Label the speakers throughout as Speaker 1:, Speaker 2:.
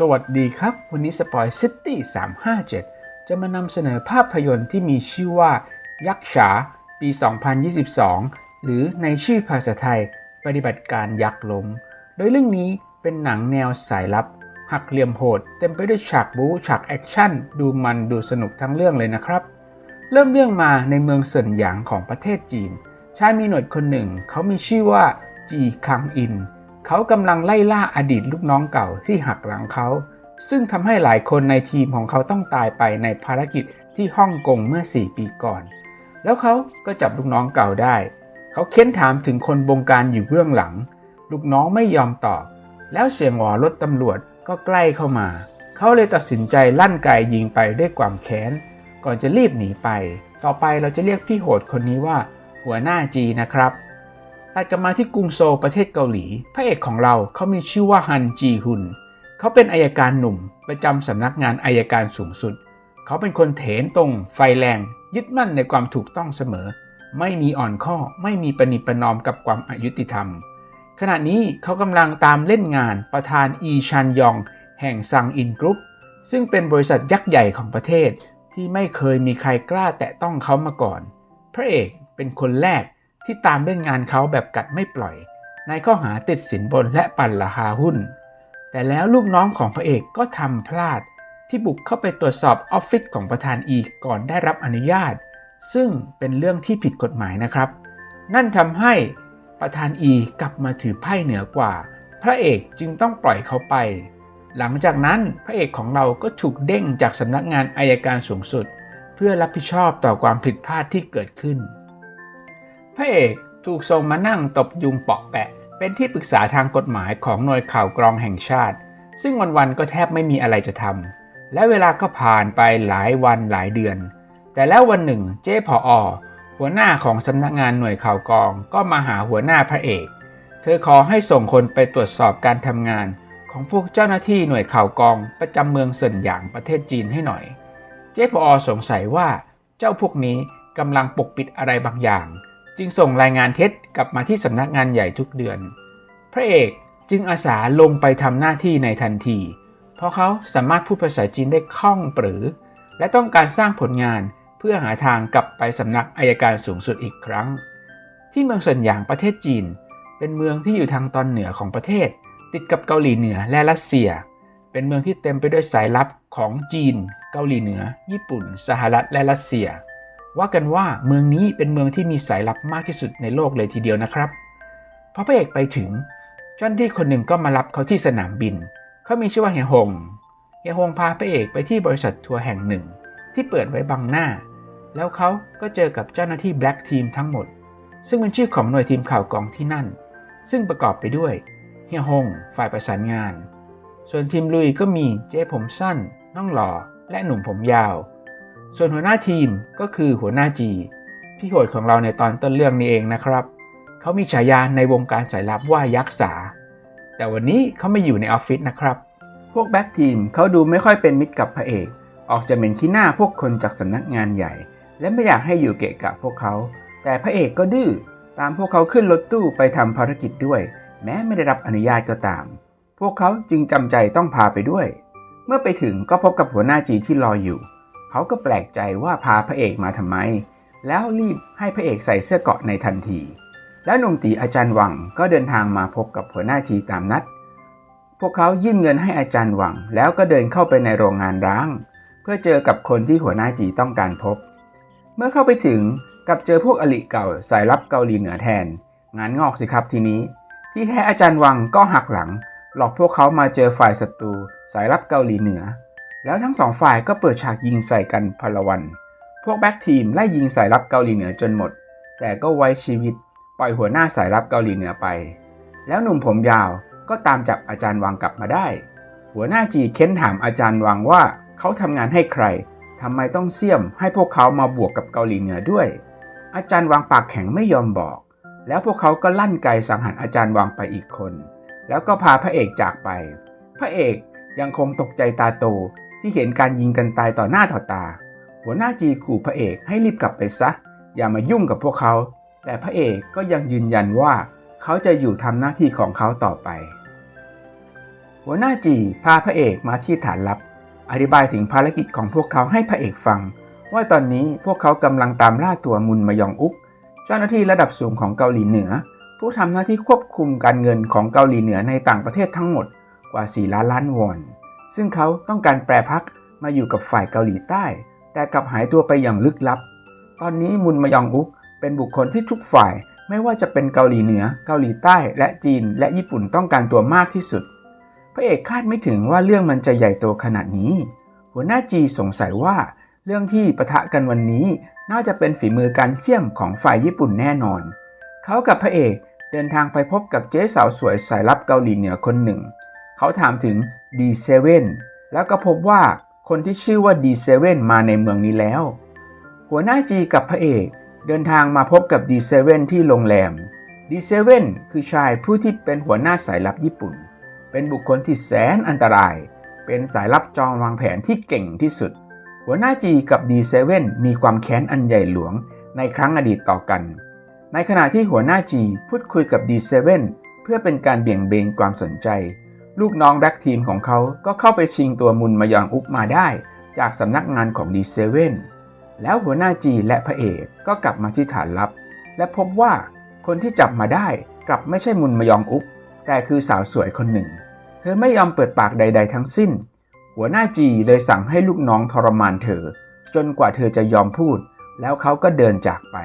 Speaker 1: สวัสดีครับ วันนี้สปอยซิตี้357 จะมานำเสนอภาพยนตร์ที่มีชื่อว่า ยักษ์ฉา ปี 2022 หรือในชื่อภาษาไทย ปฏิบัติการยักษ์ล้ม โดยเรื่องนี้เป็นหนังแนวสายลับ หักเหลี่ยมโหด เต็มไปด้วยฉากบู๊ฉากแอคชั่น ดูมันดูสนุกทั้งเรื่องเลยนะครับ เริ่มเรื่องมาในเมืองเซินหยางของประเทศจีน ชายมีหนวดคนหนึ่ง เขามีชื่อว่าจีคังอิน เขากำลังไล่ล่าอดีตลูกน้องเก่าที่หักหลังเขา ซึ่งทำให้หลายคนในทีมของเขาต้องตายไปในภารกิจที่ฮ่องกงเมื่อ 4 ปีก่อน แล้วเขาก็จับลูกน้องเก่าได้ เขาเค้นถามถึงคนบงการอยู่เบื้องหลัง ลูกน้องไม่ยอมตอบ แล้วเสียงหวอรถตำรวจก็ใกล้เข้ามา เขาเลยตัดสินใจลั่นไกยิงไปด้วยความแค้น ก่อนจะรีบหนีไป ต่อไปเราจะเรียกพี่โหดคนนี้ว่า หัวหน้าจีนะครับ ตัดกลับมาที่กรุงโซลประเทศเกาหลี พระเอกของเราเขามีชื่อว่าฮันจีฮุน เขาเป็นอายการหนุ่ม ประจำสำนักงานอายการสูงสุด เขาเป็นคนเถนตรง ไฟแรง ยึดมั่นในความถูกต้องเสมอ ไม่มีอ่อนข้อ ไม่มีปณิประนอมกับความอายุติธรรม ขณะนี้เขากำลังตามเล่นงานประธานอีชันยอง แห่งซังอินกรุ๊ป ซึ่งเป็นบริษัทยักษ์ใหญ่ของประเทศ ที่ไม่เคยมีใครกล้าแตะต้องเขามาก่อน พระเอกเป็นคนแรก ที่ตามเล่นงานเขาแบบกัดไม่ปล่อย ในข้อหาติดสินบนและปั่นราคาหุ้น แต่แล้วลูกน้องของพระเอกก็ทำพลาด ที่บุกเข้าไปตรวจสอบออฟฟิศของประธานอีก่อนได้รับอนุญาต ซึ่งเป็นเรื่องที่ผิดกฎหมายนะครับ นั่นทำให้ประธานอีกลับมาถือไพ่เหนือกว่า พระเอกจึงต้องปล่อยเขาไป หลังจากนั้นพระเอกของเราก็ถูกเด้งจากสำนักงานอายการสูงสุด เพื่อรับผิดชอบต่อความผิดพลาดที่เกิดขึ้น พระเอกถูกส่งมานั่งตบยุงเปาะแปะ เป็นที่ปรึกษาทางกฎหมายของหน่วยข่าวกรองแห่งชาติ ซึ่งวันๆก็แทบไม่มีอะไรจะทำและเวลาก็ผ่านไปหลายวันหลายเดือน แต่แล้ววันหนึ่งเจ๊พออหัวหน้าของสำนักงานหน่วยข่าวกรองก็มาหาหัวหน้าพระเอก เธอขอให้ส่งคนไปตรวจสอบการทำงานของพวกเจ้าหน้าที่หน่วยข่าวกรองประจำเมืองเซินหยางประเทศจีนให้หน่อย เจ๊พออสงสัยว่าเจ้าพวกนี้กำลังปกปิดอะไรบางอย่าง จึงส่งรายงานเท็จกลับมาที่สำนักงานใหญ่ทุกเดือน พระเอกจึงอาสาลงไปทำหน้าที่ในทันที เพราะเขาสามารถพูดภาษาจีนได้คล่องปรือ และต้องการสร้างผลงานเพื่อหาทางกลับไปสำนักอายการสูงสุดอีกครั้ง ที่เมืองเซินหยางประเทศจีน เป็นเมืองที่อยู่ทางตอนเหนือของประเทศ ติดกับเกาหลีเหนือและรัสเซีย เป็นเมืองที่เต็มไปด้วยสายลับของจีน เกาหลีเหนือ ญี่ปุ่น สหรัฐและรัสเซีย ว่ากันว่าเมืองนี้เป็นเมืองที่มีสายลับมากที่สุดในโลกเลยทีเดียวนะครับ พอพระเอกไปถึงเจ้าหน้าที่คนหนึ่งก็มารับเขาที่สนามบิน เขามีชื่อว่าเฮียฮงเฮียฮงพาพระเอกไปที่บริษัททัวร์แห่งหนึ่ง ที่เปิดไว้บังหน้า แล้วเขาก็เจอกับเจ้าหน้าที่แบล็กทีมทั้งหมด ซึ่งเป็นชื่อของหน่วยทีมข่าวกองที่นั่น ซึ่งประกอบไปด้วยเฮียฮงฝ่ายประสานงาน ส่วนทีมลุยก็มีเจ๊ผมสั้น น้องหล่อ และหนุ่มผมยาว ส่วนหัวหน้าทีมก็คือหัวหน้าจีพี่โหดของเราในตอนต้นเรื่องนี้เองนะครับ เขามีฉายาในวงการสายลับว่ายักษ์สา แต่วันนี้เขาไม่อยู่ในออฟฟิศนะครับ พวกแบ็กทีมเขาดูไม่ค่อยเป็นมิตรกับพระเอก ออกจะเหม็นขี้หน้าพวกคนจากสำนักงานใหญ่ และไม่อยากให้อยู่เกะกะพวกเขา แต่พระเอกก็ดื้อตามพวกเขาขึ้นรถตู้ไปทำภารกิจด้วย แม้ไม่ได้รับอนุญาตก็ตาม พวกเขาจึงจำใจต้องพาไปด้วย เมื่อไปถึงก็พบกับหัวหน้าจีที่รออยู่ เขาก็แปลกใจว่าพาพระเอกมาทำไม แล้วรีบให้พระเอกใส่เสื้อเกาะในทันที แล้วหนุ่มตีอาจารย์หวังก็เดินทางมาพบกับหัวหน้าจีตามนัด พวกเขายื่นเงินให้อาจารย์หวัง แล้วก็เดินเข้าไปในโรงงานร้าง เพื่อเจอกับคนที่หัวหน้าจีต้องการพบ เมื่อเข้าไปถึงกับเจอพวกอลิเก่าสายลับเกาหลีเหนือแทน งานงอกสิครับทีนี้ ที่แท้อาจารย์วังก็หักหลัง หลอกพวกเขามาเจอฝ่ายศัตรูสายลับเกาหลีเหนือ แล้วทั้งสองฝ่ายก็เปิดฉากยิงใส่กันพลวัน พวกแบ็กทีมไล่ยิงสายลับเกาหลีเหนือจนหมด แต่ก็ไว้ชีวิตปล่อยหัวหน้าสายลับเกาหลีเหนือไป แล้วหนุ่มผมยาวก็ตามจับอาจารย์วังกลับมาได้ หัวหน้าจีเค้นถามอาจารย์วังว่าเขาทำงานให้ใครทำไมต้องเสี่ยมให้พวกเขามาบวกกับเกาหลีเหนือด้วย อาจารย์วังปากแข็งไม่ยอมบอก แล้วพวกเขาก็ลั่นไกสังหารอาจารย์วังไปอีกคน แล้วก็พาพระเอกจากไป พระเอกยังคงตกใจตาโต ที่เห็นการยิงกันตายต่อหน้าต่อตา หัวหน้าจีขู่พระเอกให้รีบกลับไปซะ อย่ามายุ่งกับพวกเขา แต่พระเอกก็ยังยืนยันว่าเขาจะอยู่ทำหน้าที่ของเขาต่อไป หัวหน้าจีพาพระเอกมาที่ฐานลับ อธิบายถึงภารกิจของพวกเขาให้พระเอกฟัง ว่าตอนนี้พวกเขากำลังตามล่าตัวมุนมยองอุกเจ้าหน้าที่ระดับสูงของเกาหลีเหนือ ผู้ทำหน้าที่ควบคุมการเงินของเกาหลีเหนือในต่างประเทศทั้งหมดกว่า 4 ล้านล้านวอน ซึ่งเขาต้องการแปรพักมาอยู่กับฝ่ายเกาหลีใต้ แต่กลับหายตัวไปอย่างลึกลับ ตอนนี้มุนมยองอุกเป็นบุคคลที่ทุกฝ่ายไม่ว่าจะเป็นเกาหลีเหนือ เกาหลีใต้ และจีน และญี่ปุ่นต้องการตัวมากที่สุด พระเอกคาดไม่ถึงว่าเรื่องมันจะใหญ่โตขนาดนี้ หัวหน้าจีสงสัยว่า เรื่องที่ปะทะกันวันนี้ น่าจะเป็นฝีมือการเสี่ยมของฝ่ายญี่ปุ่นแน่นอน เขากับพระเอกเดินทางไปพบกับเจ๊สาวสวยสายลับเกาหลีเหนือคนหนึ่ง เขาถามถึง D7 แล้วก็พบว่าคนที่ชื่อว่า D7 มาในเมืองนี้แล้ว หัวหน้าจีกับพระเอกเดินทางมาพบกับ D7 ที่โรงแรม D7 คือชายผู้ที่เป็นหัวหน้าสายลับญี่ปุ่น เป็นบุคคลที่แสนอันตราย เป็นสายลับจองวางแผนที่เก่งที่สุด หัวหน้าจีกับ D7 มีความแค้นอันใหญ่หลวงในครั้งอดีตต่อกัน ในขณะที่หัวหน้าจีพูดคุยกับ D7 เพื่อเป็นการเบี่ยงเบนความสนใจ ลูกน้องแบ็กทีมของเขาก็เข้าไปชิงตัวมุนมายองอุกมาได้ จากสำนักงานของ D7 แล้วหัวหน้าจีและพระเอกก็กลับมาที่ฐานลับ และพบว่าคนที่จับมาได้กลับไม่ใช่มุนมายองอุกแต่คือสาวสวยคนหนึ่ง เธอไม่ยอมเปิดปากใด ๆ ทั้งสิ้น หัวหน้าจีเลยสั่งให้ลูกน้องทรมานเธอ จนกว่าเธอจะยอมพูด แล้วเขาก็เดินจากไป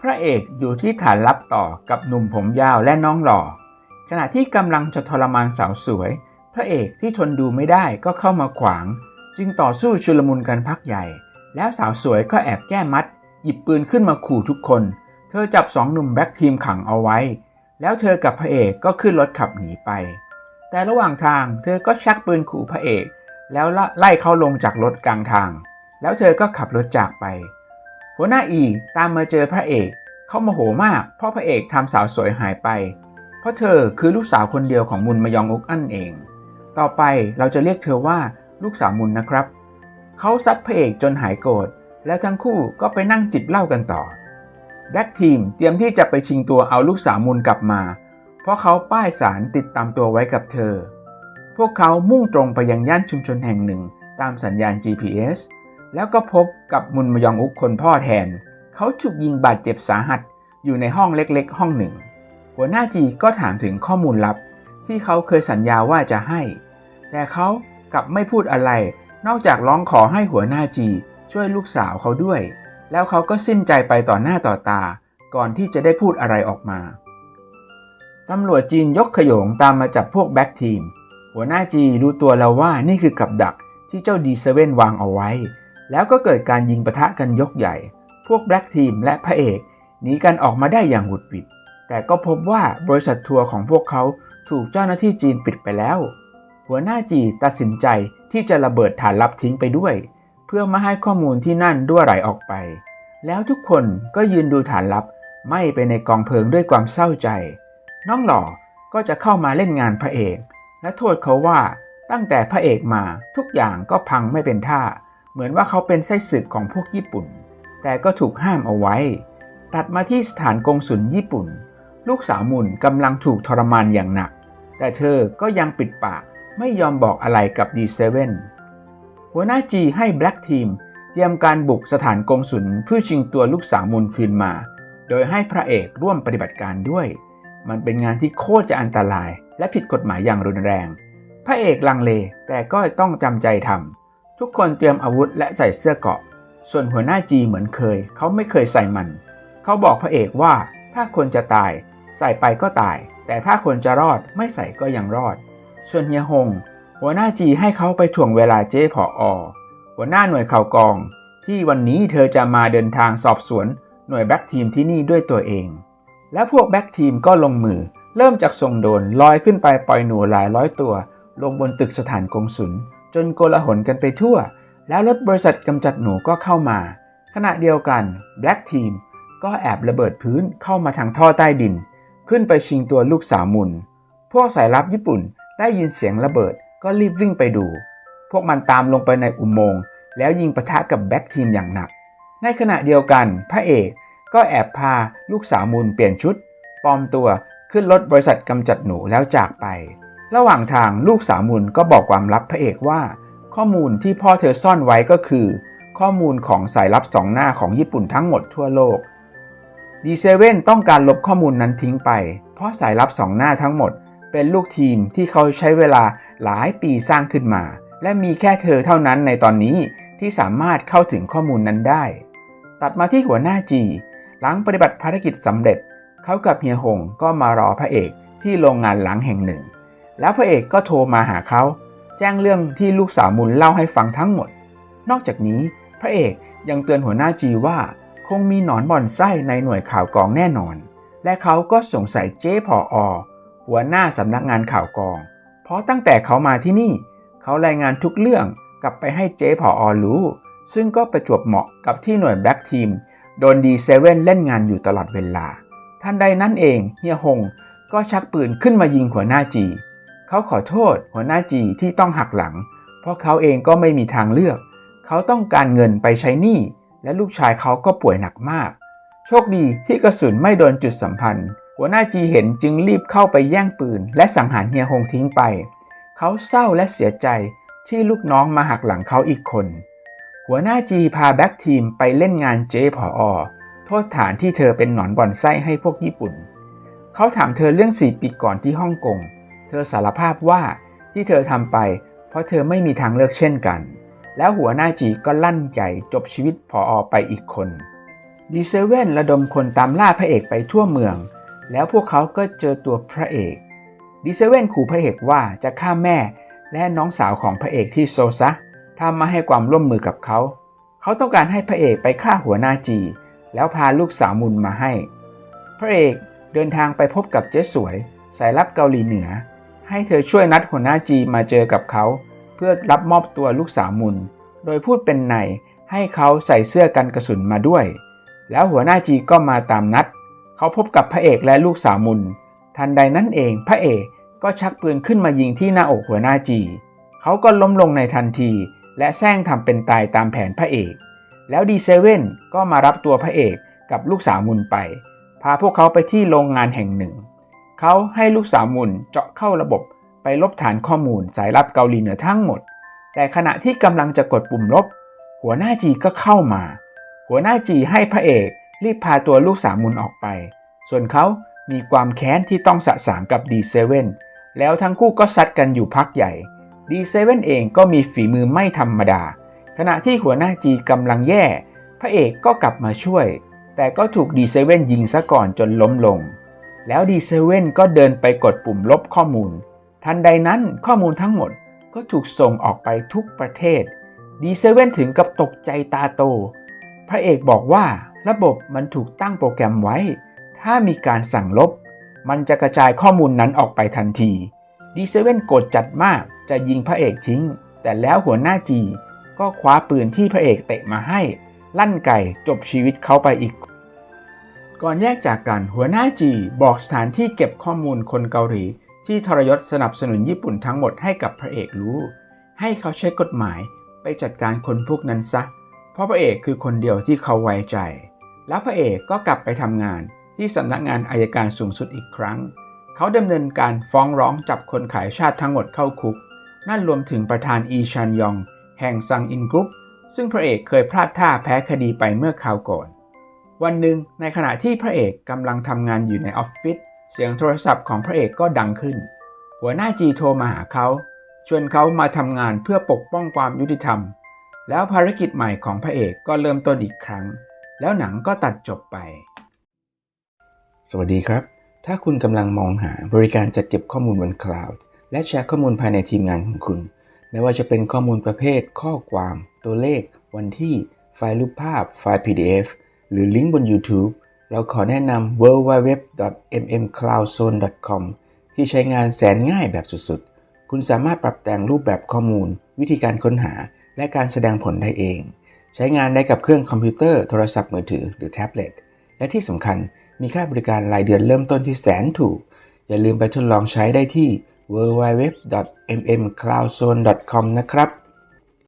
Speaker 1: พระเอกอยู่ที่ฐานลับต่อกับหนุ่มผมยาวและน้องหล่อ ขณะที่กำลังจะทรมานสาวสวย พระเอกที่ทนดูไม่ได้ก็เข้ามาขวาง จึงต่อสู้ชุลมุนกันพักใหญ่ แล้วสาวสวยก็แอบแก้มัด หยิบปืนขึ้นมาขู่ทุกคน เธอจับสองหนุ่มแบ็คทีมขังเอาไว้ แล้วเธอกับพระเอกก็ขึ้นรถขับหนีไป แต่ระหว่างทางเธอก็ชักปืนขู่พระเอก แล้วไล่เขาลงจากรถกลางทาง แล้วเธอก็ขับรถจากไป หัวหน้าอีตามมาเจอพระเอกเขาโมโหมากเพราะพระเอกทำสาวสวยหายไป เพราะเธอคือลูกสาวคนเดียวของมุนมยองอุกอันเอง ต่อไปเราจะเรียกเธอว่าลูกสาวมุนนะครับ เขาซัดพระเอกจนหายโกรธ แล้วทั้งคู่ก็ไปนั่งจิบเหล้ากันต่อแบ็กทีมเตรียมที่จะไปชิงตัวเอาลูกสาวมุนกลับมา เพราะเขาป้ายสารติดตามตัวไว้กับเธอ พวกเขามุ่งตรงไปยังย่านชุมชนแห่งหนึ่งตามสัญญาณ GPS แล้วก็พบกับมุนมยองอุกคนพ่อแทน เขาถูกยิงบาดเจ็บสาหัสอยู่ในห้องเล็กๆ ห้องหนึ่ง หัวหน้าจีก็ถามถึงข้อมูลลับที่เขาเคยสัญญาว่าจะให้ แต่เขากลับไม่พูดอะไร นอกจากร้องขอให้หัวหน้าจีช่วยลูกสาวเขาด้วย แล้วเขาก็สิ้นใจไปต่อหน้าต่อตา ก่อนที่จะได้พูดอะไรออกมา ตำรวจจีนยกขโยงตามมาจับพวกแบ็กทีม หัวหน้าจีรู้ตัวแล้วว่านี่คือกับดักที่เจ้าดีเซเว่นวางเอาไว้ แล้วก็เกิดการยิงปะทะกันยกใหญ่ พวกแบ็กทีมและพระเอกหนีกันออกมาได้อย่างหุดหวิด แต่ก็พบว่าบริษัททัวร์ของพวกเขาถูกเจ้าหน้าที่จีนปิดไปแล้ว หัวหน้าจีตัดสินใจที่จะระเบิดฐานลับทิ้งไปด้วย เพื่อม่ให้ข้อมูลที่นั่นด้วยไหลออกไป แล้วทุกคนก็ยืนดูฐานลับไหม้ไปในกองเพลิงด้วยความเศร้าใจ น้องหล่อก็จะเข้ามาเล่นงานพระเอก และโทษเขาว่าตั้งแต่พระเอกมาทุกอย่างก็พังไม่เป็นท่า เหมือนว่าเขาเป็นไส้ศึกของพวกญี่ปุ่น แต่ก็ถูกห้ามเอาไว้ ตัดมาที่สถานกงสุลญี่ปุ่น ลูกสาวมุนกำลังถูกทรมานอย่างหนัก แต่เธอก็ยังปิดปากไม่ยอมบอกอะไรกับ D7 หัวหน้าจีให้ Black Team เตรียมการบุกสถานกงสุลเพื่อชิงตัวลูกสาวมุนคืนมา โดยให้พระเอกร่วมปฏิบัติการด้วย มันเป็นงานที่โคตรจะอันตราย และผิดกฎหมายอย่างรุนแรง พระเอกลังเลแต่ก็ต้องจำใจทำทุกคนเตรียมอาวุธและใส่เสื้อเกาะ ส่วนหัวหน้าจีเหมือนเคย เขาไม่เคยใส่มัน เขาบอกพระเอกว่า ถ้าคนจะตายใส่ไปก็ตาย แต่ถ้าคนจะรอดไม่ใส่ก็ยังรอด ส่วนเฮียฮงหัวหน้าจีให้เขาไปถ่วงเวลาเจ๊ผออหัวหน้าหน่วยข่าวกอง ที่วันนี้เธอจะมาเดินทางสอบสวนหน่วยแบ็กทีมที่นี่ด้วยตัวเอง และพวกแบ็กทีมก็ลงมือ เริ่มจากส่งโดนลอยขึ้นไปปล่อยหนูหลายร้อยตัว ลงบนตึกสถานกงสุลจนโกลาหลกันไปทั่ว แล้วรถบริษัทกำจัดหนูก็เข้ามา ขณะเดียวกันแบล็กทีม ก็แอบระเบิดพื้นเข้ามาทางท่อใต้ดิน ขึ้นไปชิงตัวลูกสาวมุน พวกสายลับญี่ปุ่นได้ยินเสียงระเบิดก็รีบวิ่งไปดู พวกมันตามลงไปในอุโมงค์แล้วยิงปะทะกับแบ็กทีมอย่างหนัก ในขณะเดียวกันพระเอกก็แอบพาลูกสาวมุนเปลี่ยนชุดปลอมตัวขึ้นรถบริษัทกำจัดหนูแล้วจากไป ระหว่างทางลูกสาวมุนก็บอกความลับพระเอกว่า ข้อมูลที่พ่อเธอซ่อนไว้ก็คือ ข้อมูลของสายลับสองหน้าของญี่ปุ่นทั้งหมดทั่วโลก ดีเซเว่นต้องการลบข้อมูลนั้นทิ้งไป เพราะสายลับสองหน้าทั้งหมด เป็นลูกทีมที่เขาใช้เวลาหลายปีสร้างขึ้นมา และมีแค่เธอเท่านั้นในตอนนี้ที่สามารถเข้าถึงข้อมูลนั้นได้ ตัดมาที่หัวหน้าจีหลังปฏิบัติภารกิจสำเร็จ เขากับเฮียหงก็มารอพระเอกที่โรงงานหลังแห่งหนึ่ง แล้วพระเอกก็โทรมาหาเขา แจ้งเรื่องที่ลูกสาวมุนเล่าให้ฟังทั้งหมด นอกจากนี้พระเอกยังเตือนหัวหน้าจีว่า คงมีหนอนบ่อนไส้ในหน่วยข่าวกองแน่นอน และเขาก็สงสัยเจ๊พออหัวหน้าสำนักงานข่าวกอง เพราะตั้งแต่เขามาที่นี่ เขารายงานทุกเรื่องกลับไปให้เจ๊พออรู้ ซึ่งก็ประจวบเหมาะกับที่หน่วยแบล็กทีมโดนดีเซเว่นเล่นงานอยู่ตลอดเวลา ท่านใดนั้นเองเฮียหงก็ชักปืนขึ้นมายิงหัวหน้าจี เขาขอโทษหัวหน้าจีที่ต้องหักหลัง เพราะเขาเองก็ไม่มีทางเลือก เขาต้องการเงินไปใช้หนี้ และลูกชายเขาก็ป่วยหนักมาก โชคดีที่กระสุนไม่โดนจุดสัมพันธ์ หัวหน้าจีเห็นจึงรีบเข้าไปแย่งปืน และสังหารเฮียหงทิ้งไป เขาเศร้าและเสียใจที่ลูกน้องมาหักหลังเขาอีกคน หัวหน้าจีพาแบ็กทีมไปเล่นงานเจ๊ผออโทษฐานที่เธอเป็นหนอนบ่อนไส้ให้พวกญี่ปุ่น เขาถามเธอเรื่องสี่ปีก่อนที่ฮ่องกง เธอสารภาพว่าที่เธอทำไป เพราะเธอไม่มีทางเลือกเช่นกัน แล้วหัวหน้าจีก็ลั่นใจจบชีวิตผออไปอีกคนดีเซเว่นระดมคนตามล่าพระเอกไปทั่วเมือง แล้วพวกเขาก็เจอตัวพระเอกดีเซเว่นขู่พระเอกว่าจะฆ่าแม่และน้องสาวของพระเอกที่โซซะถ้ามาให้ความร่วมมือกับเขา เขาต้องการให้พระเอกไปฆ่าหัวหน้าจี แล้วพาลูกสาวมุนมาให้ พระเอกเดินทางไปพบกับเจ๊สวยสายลับเกาหลีเหนือ ให้เธอช่วยนัดหัวหน้าจีมาเจอกับเขา เพื่อรับมอบตัวลูกสาวมุน โดยพูดเป็นในให้เขาใส่เสื้อกันกระสุนมาด้วย แล้วหัวหน้าจีก็มาตามนัด เขาพบกับพระเอกและลูกสาวมุน ทันใดนั้นเองพระเอกก็ชักปืนขึ้นมายิงที่หน้าอกหัวหน้าจี เขาก็ล้มลงในทันที และแซงทำเป็นตายตามแผนพระเอก แล้วดีเซเว่นก็มารับตัวพระเอกกับลูกสาวมุนไป พาพวกเขาไปที่โรงงานแห่งหนึ่ง เขาให้ลูกสาวมุนเจาะเข้าระบบ ไปลบฐานข้อมูลสายลับเกาหลีเหนือทั้งหมด แต่ขณะที่กำลังจะกดปุ่มลบ หัวหน้าจีก็เข้ามา หัวหน้าจีให้พระเอกรีบพาตัวลูกสาวมุนออกไป ส่วนเขามีความแค้นที่ต้องสะสางกับดีเซเว่นแล้วทั้งคู่ก็ซัดกันอยู่พักใหญ่ดีเซเว่นเองก็มีฝีมือไม่ธรรมดา ขณะที่หัวหน้าจีกำลังแย่ พระเอกก็กลับมาช่วย แต่ก็ถูกดีเซเว่นยิงซะก่อนจนล้มลง แล้วดีเซเว่นก็เดินไปกดปุ่มลบข้อมูล ทันใดนั้นข้อมูลทั้งหมดก็ถูกส่งออกไปทุกประเทศดีเซเว่นถึงกับตกใจตาโต พระเอกบอกว่าระบบมันถูกตั้งโปรแกรมไว้ ถ้ามีการสั่งลบ มันจะกระจายข้อมูลนั้นออกไปทันทีดีเซเว่นโกรธจัดมากจะยิงพระเอกทิ้ง แต่แล้วหัวหน้าจีก็คว้าปืนที่พระเอกเตะมาให้ ลั่นไก่จบชีวิตเขาไปอีก ก่อนแยกจากกันหัวหน้าจีบอกสถานที่เก็บข้อมูลคนเกาหลี ที่ทรยศสนับสนุนญี่ปุ่นทั้งหมดให้กับพระเอกรู้ ให้เขาใช้กฎหมายไปจัดการคนพวกนั้นซะ เพราะพระเอกคือคนเดียวที่เขาไว้ใจ แล้วพระเอกก็กลับไปทำงานที่สำนักงานอายการสูงสุดอีกครั้ง เขาดำเนินการฟ้องร้องจับคนขายชาติทั้งหมดเข้าคุก นั่นรวมถึงประธานอีชันยอง แห่งซังอินกรุ๊ป ซึ่งพระเอกเคยพลาดท่าแพ้คดีไปเมื่อคราวก่อน วันหนึ่งในขณะที่พระเอกกำลังทำงานอยู่ในออฟฟิศ เสียงโทรศัพท์ของพระเอกก็ดังขึ้น หัวหน้าจีโทรมาหาเขา ชวนเขามาทำงานเพื่อปกป้องความยุติธรรม แล้วภารกิจใหม่ของพระเอกก็เริ่มต้นอีกครั้ง แล้วหนังก็ตัดจบไป สวัสดีครับ ถ้าคุณกำลังมองหาบริการจัดเก็บข้อมูลบนคลาวด์และแชร์ข้อมูลภายในทีมงานของคุณ ไม่ว่าจะเป็นข้อมูลประเภท ข้อความ ตัวเลข วันที่ ไฟล์รูปภาพ ไฟล์ PDF หรือลิงก์บน YouTube เราขอแนะนำ www.mmcloudzone.com ที่ใช้งานแสนง่ายแบบสุดๆ คุณสามารถปรับแต่งรูปแบบข้อมูล วิธีการค้นหา และการแสดงผลได้เอง ใช้งานได้กับเครื่องคอมพิวเตอร์ โทรศัพท์มือถือ หรือแท็บเล็ต และที่สำคัญมีค่าบริการรายเดือนเริ่มต้นที่แสนถูก อย่าลืมไปทดลองใช้ได้ที่ www.mmcloudzone.com นะครับ